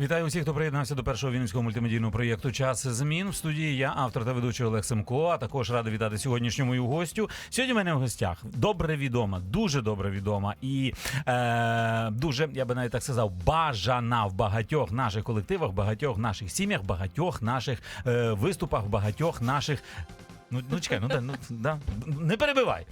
Вітаю усіх, хто приєднався до першого вінницького мультимедійного проєкту Час змін в студії. Я автор та ведучий Олег Семко. А також радий вітати сьогоднішню мою гостю. Сьогодні в мене в гостях добре відома, дуже добре відома і е, дуже, я би навіть так сказав, бажана в багатьох наших колективах, багатьох наших сім'ях, багатьох наших е, виступах, багатьох наших. Ну, ну чекай, ну да, ну да. не перебивай.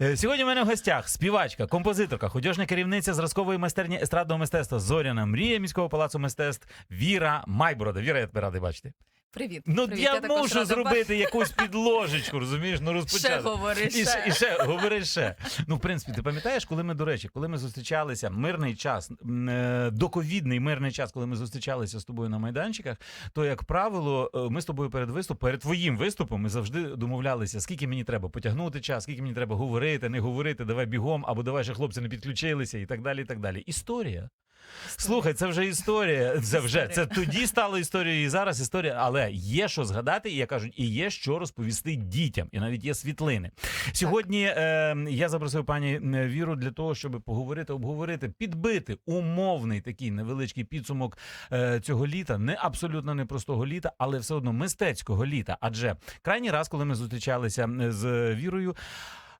Е, Сьогодні в мене в гостях співачка, композиторка, художня керівниця зразкової майстерні естрадного мистецтва Зоряна Мрія міського палацу мистецтв Віра Майборода. Віра, я тебе радий бачити. Привіт. Ну Привіт. я, також можу рада зробити якусь підложечку, розумієш? Ну розпочати. Ще говори, І і ще говори ще. Ну, в принципі, ти пам'ятаєш, коли ми, до речі, коли ми зустрічалися, мирний час, е, доковідний мирний час, коли ми зустрічалися з тобою на майданчиках, то, як правило, е, ми з тобою перед виступом, перед твоїм виступом, ми завжди домовлялися, скільки мені треба потягнути час, скільки мені треба говорити, не говорити, давай бігом, або давай ще хлопці не підключилися, і так далі. і так далі. Історія. Слухай, це вже історія. Це вже це тоді стало історією, і зараз історія. Але є що згадати, і я кажу, і є що розповісти дітям, і навіть є світлини. Сьогодні е, я запросив пані Віру для того, щоб поговорити, обговорити, підбити умовний такий невеличкий підсумок е, цього літа, не абсолютно непростого літа, але все одно мистецького літа. Адже крайній раз, коли ми зустрічалися з Вірою.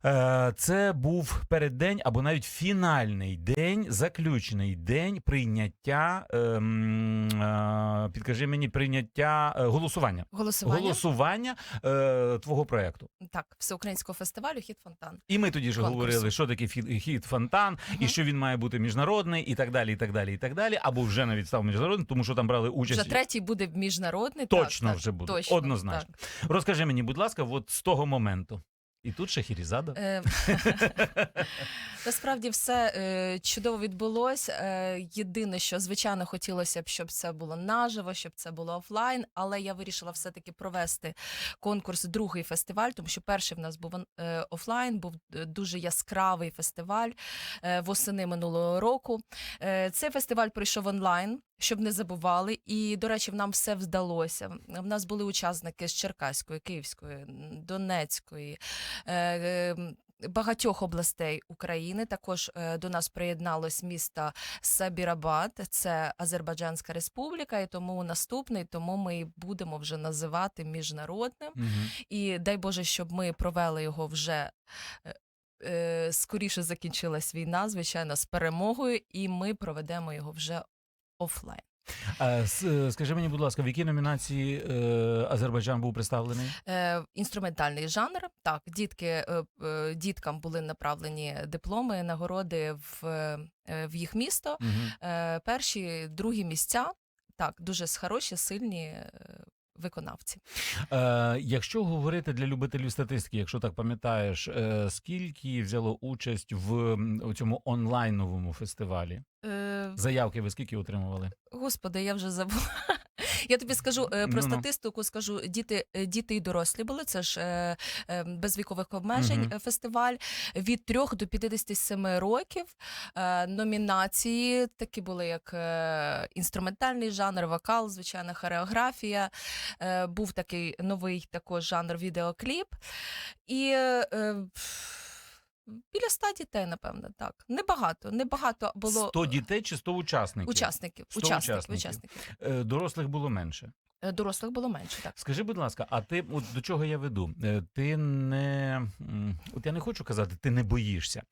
Е, Це був переддень або навіть фінальний день, заключний день прийняття. ем, е, Підкажи мені прийняття е, голосування. Голосування. Голосування твого проекту. Так, всеукраїнського фестивалю Хіт Фонтан. І ми тоді ж Конкурсу. говорили, що таке хіт фонтан, і що він має бути міжнародний, і так далі, і так далі, і так далі. Або вже навіть став міжнародним, тому що там брали участь. Вже третій буде міжнародний. Точно так, вже буде, Точно, однозначно. так. Розкажи мені, будь ласка, от з того моменту. І тут Шахірізада. Е, Насправді все е, чудово відбулось. Е, Єдине, що звичайно хотілося б, щоб це було наживо, щоб це було офлайн. Але я вирішила все-таки провести конкурс другий фестиваль, тому що перший в нас був офлайн, був дуже яскравий фестиваль восени минулого року. Цей фестиваль пройшов онлайн. Щоб не забували, і до речі, нам все вдалося. В нас були учасники з Черкаської, Київської, Донецької, е, е, багатьох областей України. Також е, до нас приєдналось місто Сабірабад, це Азербайджанська Республіка, і тому наступний, тому ми будемо вже називати міжнародним. Мгм. І дай Боже, щоб ми провели його вже. е, Скоріше закінчилась війна, звичайно, з перемогою, і ми проведемо його вже офлайн. Е, скажи мені, будь ласка, в якій номінації е, Азербайджан був представлений? Е, інструментальний жанр. Так, дітки, діткам були направлені дипломи, нагороди в, в їх місто. Угу. Перші, другі місця. Так, дуже хороші, сильні виконавці. Е, якщо говорити для любителів статистики, якщо так пам'ятаєш, е, скільки взяло участь в цьому онлайновому фестивалі? Е, Заявки ви скільки отримували? Господи, я вже забула. Я тобі скажу е, про Ну-ну. статистику. Скажу діти, е, діти і дорослі були. Це ж е, е, без вікових обмежень е, фестиваль від 3 до 57 років. Номінації такі були, як інструментальний жанр, вокал, звичайно, хореографія. Був такий новий також жанр відеокліп. І біля 100 дітей, напевно, так. Небагато, небагато було 100 дітей чи 100 учасників? учасників. 100 Учасників, учасників. Е, Дорослих було менше. Е, Дорослих було менше, так. Скажи, будь ласка, а ти от до чого я веду? Е, Ти не от я не хочу казати, ти не боїшся.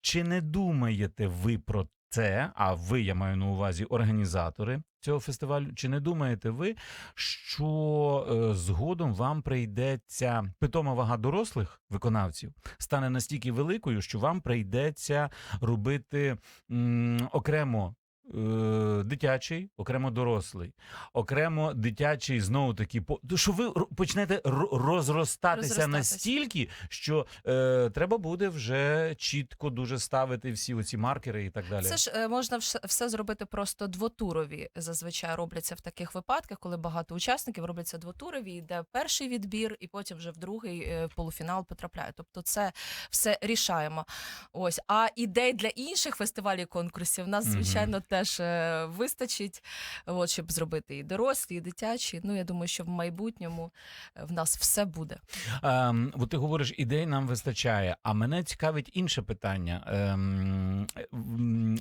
Чи не думаєте ви про це? А ви, я маю на увазі, організатори цього фестивалю? Чи не думаєте ви, що е, згодом вам прийдеться питома вага дорослих виконавців стане настільки великою, що вам прийдеться робити м, окремо? Е, Дитячий, окремо дорослий, окремо дитячий знову таки по що ви почнете розростатися настільки, що е, треба буде вже чітко дуже ставити всі оці маркери і так далі. Це ж е, можна все зробити просто двотурові. Зазвичай робляться в таких випадках, коли багато учасників робляться двотурові, йде перший відбір, і потім вже в другий е, полуфінал потрапляє. Тобто, це все рішаємо. Ось а ідей для інших фестивалів конкурсів нас звичайно теж е, вистачить, от, щоб зробити і дорослі, і дитячі. Ну, я думаю, що в майбутньому е, в нас все буде. Ем, от ти говориш, ідей нам вистачає. А мене цікавить інше питання: ем,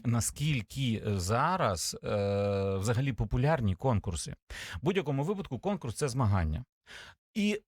наскільки зараз е, взагалі популярні конкурси? В будь-якому випадку конкурс це змагання. І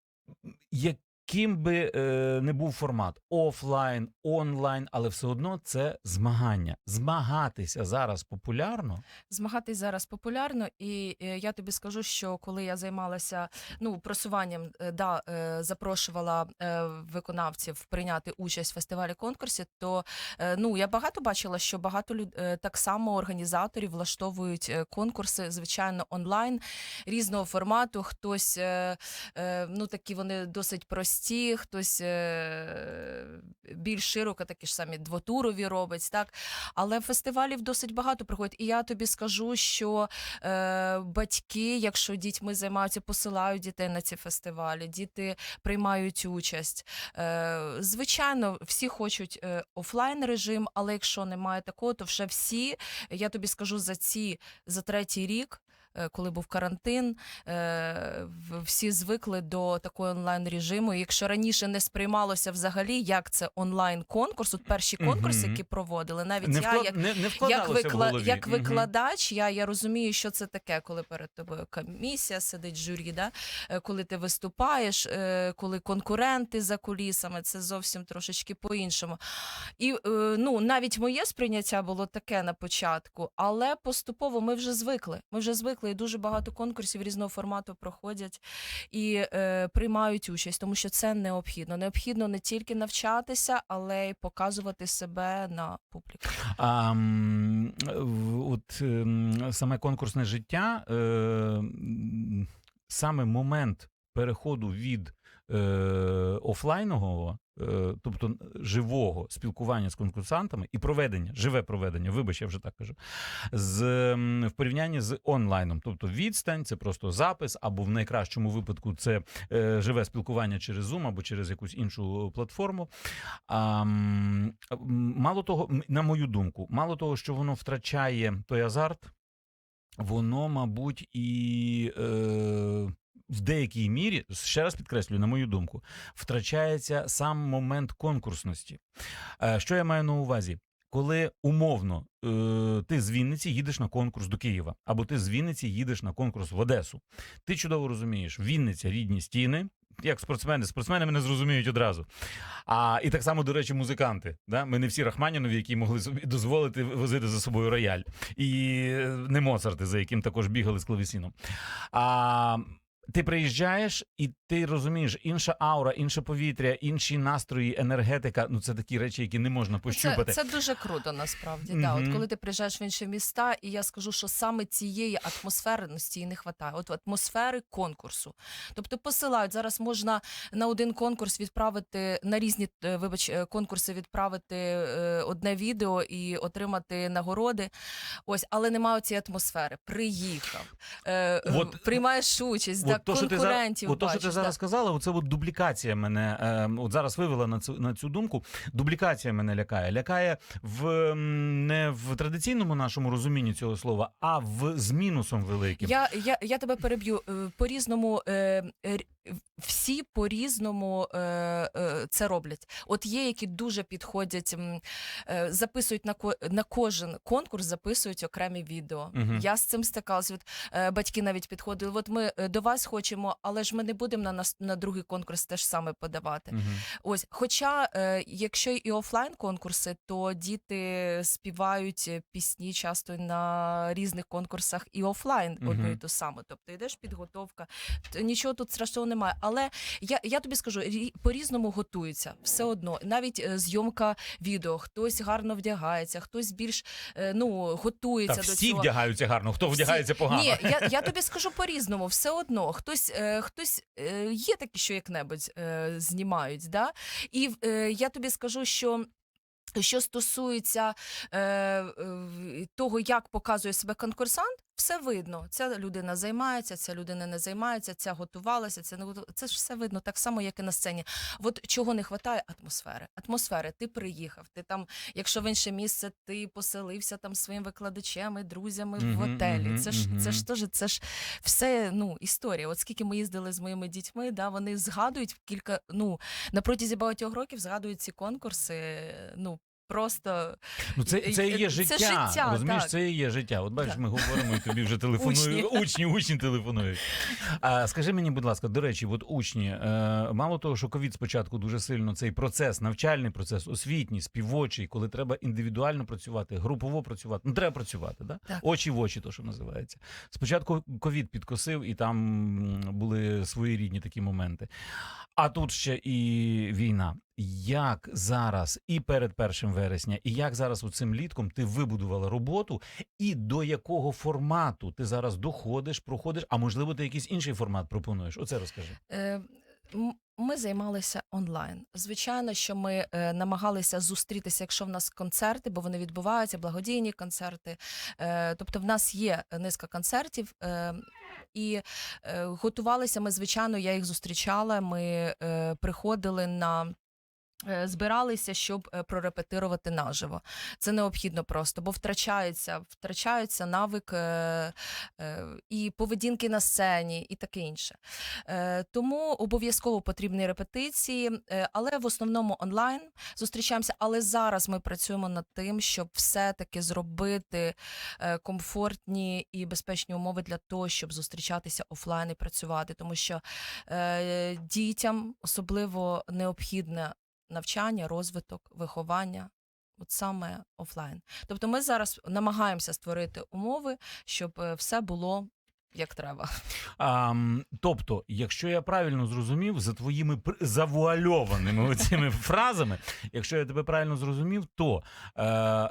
яким би е, не був формат офлайн, онлайн, але все одно це змагання. Змагатися зараз популярно. Змагатись зараз популярно, і е, я тобі скажу, що коли я займалася ну просуванням, е, да е, запрошувала е, виконавців прийняти участь в фестивалі конкурсі, то е, ну я багато бачила, що багато люд е, так само організаторів влаштовують е, конкурси, звичайно, онлайн різного формату. Хтось е, е, ну такі вони досить прості, хтось е, більш широко, такі ж самі двотурові робить, так. Але фестивалів досить багато приходять. І я тобі скажу, що е, батьки, якщо дітьми займаються, посилають дітей на ці фестивалі, діти приймають участь. Е, звичайно, всі хочуть е, офлайн режим, але якщо немає такого, то вже всі, я тобі скажу за ці за третій рік. Е, Коли був карантин, е, всі звикли до такого онлайн режиму. І якщо раніше не сприймалося взагалі, як це онлайн конкурс, от перші конкурси, які проводили, навіть Не, я вклад... як не, не як, викла... як викладач, я, я розумію, що це таке, коли перед тобою комісія сидить журі, да? Е, коли ти виступаєш, коли конкуренти за кулісами, це зовсім трошечки по-іншому. І ну, навіть моє сприйняття було таке на початку, але поступово ми вже звикли. Ми вже звикли, і дуже багато конкурсів різного формату проходять і е, приймають участь, тому що це необхідно. Необхідно не тільки навчатися, але й показувати себе на публіку. А, от ем, саме конкурсне життя, е, саме момент переходу від е, офлайнового, е, тобто живого спілкування з конкурсантами і проведення, живе проведення, вибач, я вже так кажу, з, в порівнянні з онлайном. Тобто відстань, це просто запис, або в найкращому випадку це е, живе спілкування через Zoom або через якусь іншу платформу. А, мало того, на мою думку, мало того, що воно втрачає той азарт, воно, мабуть, і е, в деякій мірі, ще раз підкреслюю, на мою думку, втрачається сам момент конкурсності. Е, що я маю на увазі? Коли умовно е, ти з Вінниці їдеш на конкурс до Києва, або ти з Вінниці їдеш на конкурс в Одесу, ти чудово розумієш, Вінниця рідні стіни. Як спортсмени, спортсмени мене зрозуміють одразу. А і так само, до речі, музиканти. Да? Ми не всі Рахманінові, які могли собі дозволити возити за собою рояль, і е, не Моцарти, за яким також бігали з клавесіном. А ти приїжджаєш, і ти розумієш, інша аура, інше повітря, інші настрої, енергетика. Ну це такі речі, які не можна пощупати. це дуже круто насправді. Да. От коли ти приїжджаєш в інші міста, і я скажу, що саме цієї атмосферності і не вистачає. От атмосфери конкурсу. Тобто посилають зараз можна на один конкурс відправити на різні е, вибач е, конкурси відправити е, одне відео і отримати нагороди. Ось, але немає цієї атмосфери. Приїхав, От- приймаєш участь, да, От то, що ти, за- от то, що ти зараз сказала, оце от дублікація мене е, от зараз вивела на цю на цю думку. Дублікація мене лякає. Лякає в не в традиційному нашому розумінні цього слова, а в з мінусом великим. Я, я, я тебе переб'ю Е, по-різному. Е, всі по-різному е, е, це роблять. От є, які дуже підходять, е, записують на на кожен конкурс, записують окремі відео. Мгм. Я з цим стикалась. От, батьки навіть підходили. От ми до вас хочемо, але ж ми не будемо на нас на другий конкурс теж саме подавати. Мгм. Ось, хоча, якщо і офлайн конкурси, то діти співають пісні часто на різних конкурсах і офлайн Мгм. одну і ту саму. Тобто йдеш підготовка, нічого тут страшного немає. Але я, я тобі скажу, по-різному готуються все одно. Навіть е, зйомка відео, хтось гарно вдягається, хтось більш е, ну готується Та до всі цього. вдягаються гарно, хто Всі- вдягається погано. Ні, я, я тобі скажу по-різному, все одно. Хтось, е, хтось є такі, що як-небудь е, знімають. Да? І я тобі скажу, що. Що стосується е, того, як показує себе конкурсант, все видно. Ця людина займається, ця людина не займається, ця готувалася, ця не готувалася. Це ж все видно так само, як і на сцені. От чого не вистачає атмосфери. Атмосфери, ти приїхав, ти там, якщо в інше місце, ти поселився там своїм викладачем і друзями в готелі. це ж це ж теж це ж все ну історія. От скільки ми їздили з моїми дітьми, да вони згадують кілька. Ну на протязі багатьох років згадують ці конкурси. Ну просто Ну, це, це і є Це життя. життя, розумієш, так. це і є життя. От бачиш, Так. ми говоримо, і тобі вже телефонують. Учні. Учні, учні телефонують. А, скажи мені, будь ласка, до речі, от учні, е, мало того, що ковід спочатку дуже сильно цей процес, навчальний процес, освітній, співочий, коли треба індивідуально працювати, групово працювати. Ну, треба працювати, да? Так. очі в очі, то що називається. Спочатку ковід підкосив, і там були своєрідні такі моменти. А тут ще і війна. Як зараз і перед першим вересня, і як зараз у цим літком ти вибудувала роботу, і до якого формату ти зараз доходиш, проходиш, а можливо, ти якийсь інший формат пропонуєш? Оце розкажи. Е, Ми займалися онлайн. Звичайно, що ми е, намагалися зустрітися, якщо в нас концерти, бо вони відбуваються, благодійні концерти. Е, тобто, в нас є низка концертів. Е, і е, готувалися ми, звичайно, я їх зустрічала. Ми е, приходили на. Е, Збиралися, щоб е, прорепетирувати наживо. Це необхідно просто, бо втрачається, втрачається навик е, і поведінки на сцені, і таке інше. Тому обов'язково потрібні репетиції, але в основному онлайн зустрічаємося. Але зараз ми працюємо над тим, щоб все-таки зробити комфортні і безпечні умови для того, щоб зустрічатися офлайн і працювати, тому що дітям особливо необхідне навчання, розвиток, виховання. От саме офлайн. Тобто ми зараз намагаємося створити умови, щоб е, все було як треба. А, тобто, якщо я правильно зрозумів, за твоїми завуальованими цими фразами, якщо я тебе правильно зрозумів, то е,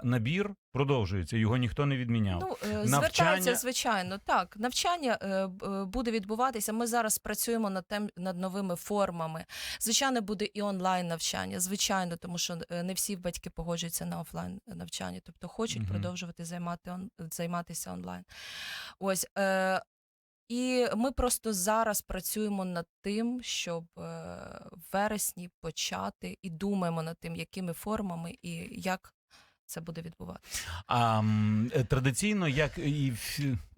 набір продовжується, його ніхто не відміняв. Ну, е, Навчання- звертаються, звичайно, так. Навчання е, е, буде відбуватися. Ми зараз працюємо над тем над новими формами. Звичайно, буде і онлайн навчання, звичайно, тому що не всі батьки погоджуються на офлайн навчання, тобто хочуть Мгм. продовжувати займати он, займатися онлайн. Ось. Е, і ми просто зараз працюємо над тим, щоб в вересні почати і думаємо над тим, якими формами і як це буде відбуватися. Е, традиційно, як і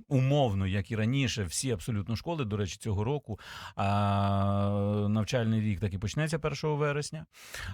умовно, як і раніше, всі абсолютно школи, до речі, цього року а, навчальний рік так і почнеться 1 вересня.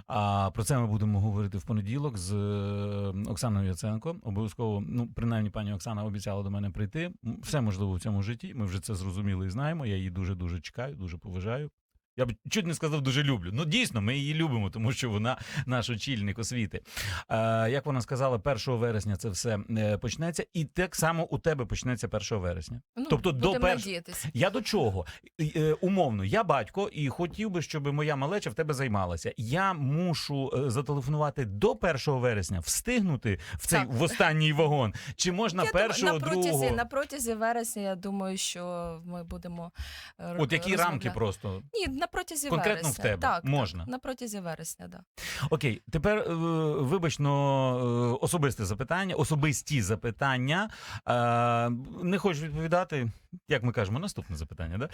А про це ми будемо говорити в понеділок з е, Оксаною Яценко. Обов'язково, ну принаймні, пані Оксана обіцяла до мене прийти. Все можливо в цьому житті. Ми вже це зрозуміли і знаємо. Я її дуже дуже чекаю, дуже поважаю. Я б чуть не сказав, дуже люблю. Ну дійсно, ми її любимо, тому що вона наш очільник освіти. Е, як вона сказала, 1 вересня це все е, почнеться, і так само у тебе почнеться 1 вересня. Ну, Тобто до будемо перш- надіятися. Я до чого? Е, умовно, я батько і хотів би, щоб моя малеча в тебе займалася. Я мушу е, зателефонувати до 1 вересня, встигнути в цей Так. в останній вагон. Чи можна Я думаю, першого, на протязі, другого? на протязі вересня, я думаю, що ми будемо е, От які рамки просто? Ні, на протязі Конкретно в тебе так, можна? Так, на протязі вересня, да. Окей, тепер е, вибачно е, особисте запитання, особисті запитання. Е, не хочу відповідати. Як ми кажемо, наступне запитання. Да?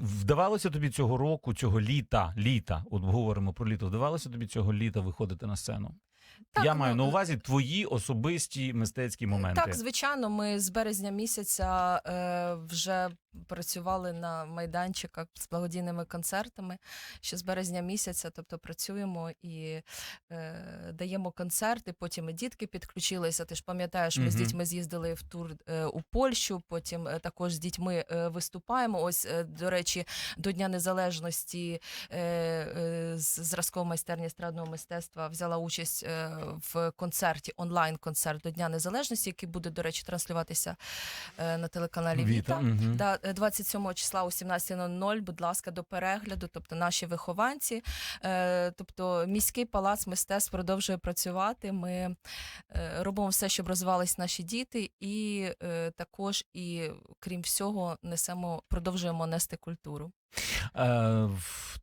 Вдавалося тобі цього року, цього літа, літа, от говоримо про літо, вдавалося тобі цього літа виходити на сцену? Так, Я ну, маю на увазі твої особисті мистецькі моменти. Так, звичайно, ми з березня місяця е, вже працювали на майданчиках з благодійними концертами. Ще з березня місяця, тобто працюємо і е, даємо концерти. Потім і дітки підключилися. Ти ж пам'ятаєш, ми з дітьми з'їздили в тур е, у Польщу. Потім е, також з дітьми е, виступаємо. Ось, е, до речі, до Дня Незалежності е, е, з зразкової майстерні естрадного мистецтва взяла участь е, в концерті, онлайн-концерт до Дня Незалежності, який буде, до речі, транслюватися е, на телеканалі Віта. Мгм. Да, е, 27 числа о 17.00, будь ласка, до перегляду, тобто наші вихованці. Е, тобто міський палац мистецтв продовжує працювати. Ми е, робимо все, щоб розвивались наші діти, і е, також, і крім всього, несемо, продовжуємо нести культуру. Е,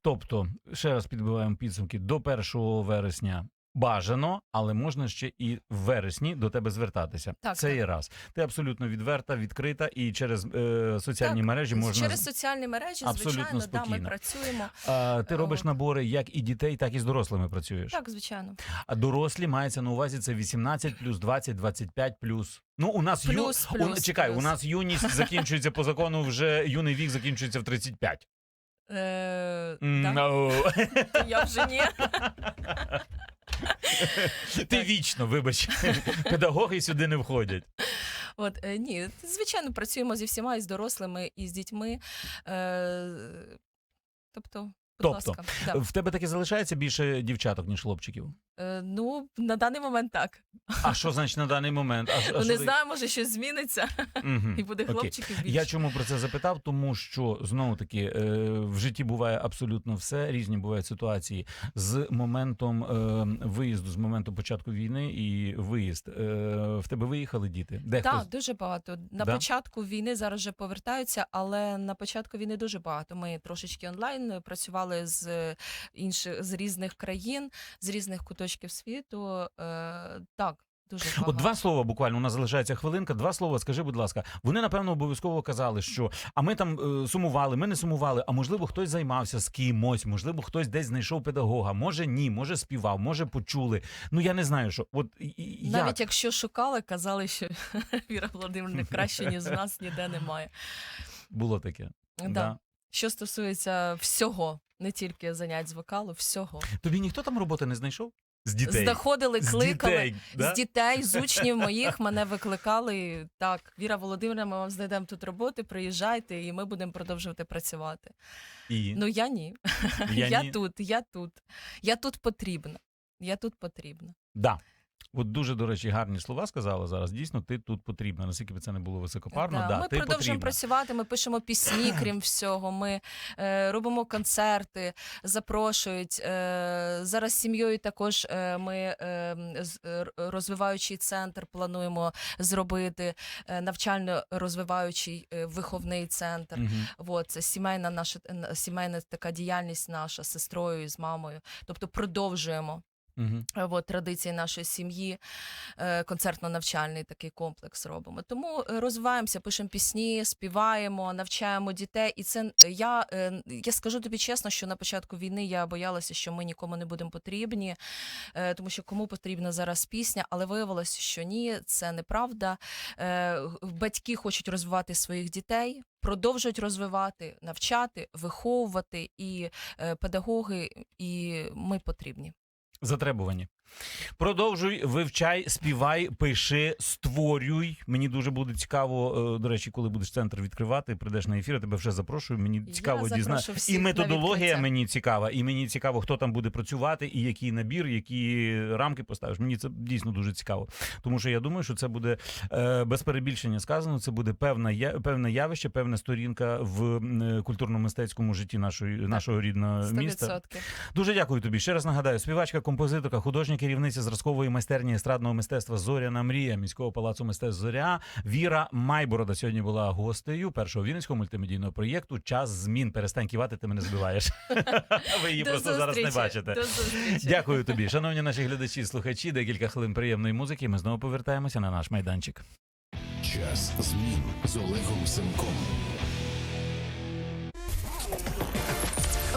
тобто, ще раз підбиваємо підсумки, до 1 вересня Бажано, але можна ще і в вересні до тебе звертатися. Так, Це так. є раз. Ти абсолютно відверта, відкрита, і через е, соціальні Так, мережі можна через соціальні мережі, Абсолютно звичайно, да, ми працюємо. А, ти робиш набори як і дітей, так і з дорослими працюєш. Так, звичайно. А дорослі мається на увазі це 18 плюс 20, 25 плюс. Ну у нас Плюс, ю... плюс, у... чекай, плюс. у нас юність закінчується по закону. Вже юний вік закінчується в 35. Е, да. ну. Я вже ні. Ти вічно, вибач, педагоги сюди не входять. От е, ні, звичайно, працюємо зі всіма і з дорослими, і з дітьми. Е, тобто, будь Тобто, ласка, да. В тебе таки залишається більше дівчаток, ніж хлопчиків. Е, ну на даний момент так. А що значить на даний момент? А, а не ти- може щось зміниться, Мгм. і буде Окей. хлопчиків більше. Я чому про це запитав? Тому що знову таки е, в житті буває абсолютно все. Різні бувають ситуації з моментом е, виїзду, з моменту початку війни і виїзд. Е, в тебе виїхали діти? Дехто Так, дуже багато. На Да? початку війни зараз вже повертаються, але на початку війни дуже багато. Ми трошечки онлайн е, працювали з е, інших з різних країн, з різних куточків світу. Е, так, дуже багато. От два слова буквально у нас залишається хвилинка. Два слова, скажи, будь ласка. Вони напевно обов'язково казали, що а ми там е, сумували, ми не сумували. А можливо, хтось займався з кимось, можливо, хтось десь знайшов педагога. Може, ні, може співав, може почули. Ну я не знаю, що от і- Навіть як? якщо шукали, казали, що Віра Володимирівна краще, ніж нас ніде немає. було таке. Да. Що стосується всього, не тільки занять з вокалу, всього. Тобі ніхто там роботи не знайшов? З дітей. Знаходили, З кликали. дітей, да? З дітей, з учнів моїх мене викликали. Так, Віра Володимирівна, ми вам знайдемо тут роботи, приїжджайте, і ми будемо продовжувати працювати. І Ну я ні. я, Я, ні. тут, я тут. Я тут потрібна. Я тут потрібна. Да. От дуже, до речі, гарні слова сказала зараз. Дійсно, ти тут потрібна. Наскільки б це не було високопарно, Да, да, ми ти продовжуємо потрібна. працювати. Ми пишемо пісні, крім всього. Ми е, робимо концерти, запрошують. Е, зараз з сім'єю також е, ми е, розвиваючий центр плануємо зробити е, навчально-розвиваючий е, виховний центр. Мгм. От, це сімейна наша сімейна така діяльність наша з сестрою і з мамою. Тобто продовжуємо Е, от, традиції нашої сім'ї, е, концертно-навчальний такий комплекс робимо. Тому е, розвиваємося, пишемо пісні, співаємо, навчаємо дітей. І це я, я скажу тобі чесно, що на початку війни я боялася, що ми нікому не будемо потрібні, тому що кому потрібна зараз пісня, але виявилося, що ні, це неправда. Батьки хочуть розвивати своїх дітей. Продовжують розвивати, навчати, виховувати, і педагоги, і ми потрібні. Затребувані. Продовжуй, вивчай, співай, пиши, створюй. Мені дуже буде цікаво. е, До речі, коли будеш центр відкривати, прийдеш на ефір, я тебе вже запрошую. Мені цікаво дізнатися. І методологія мені цікава, і мені цікаво, хто там буде працювати, і який набір, які рамки поставиш. Мені це дійсно дуже цікаво. Тому що я думаю, що це буде е, без перебільшення сказано. Це буде певна певне явище, певна сторінка в е, культурно-мистецькому житті нашої нашого рідного міста. 100%. Дуже дякую тобі. Ще раз нагадаю, співачка, композиторка, художня керівниця зразкової майстерні естрадного мистецтва Зоряна Мрія міського палацу мистецтв Зоря Віра Майборода сьогодні була гостею першого вінницького мультимедійного проєкту Час змін. Перестань кивати, ти мене збиваєш. Ви її просто зараз не бачите. Дякую тобі, шановні наші глядачі, слухачі. Декілька хвилин приємної музики. Ми знову повертаємося на наш майданчик. Час змін з Олегом Семком.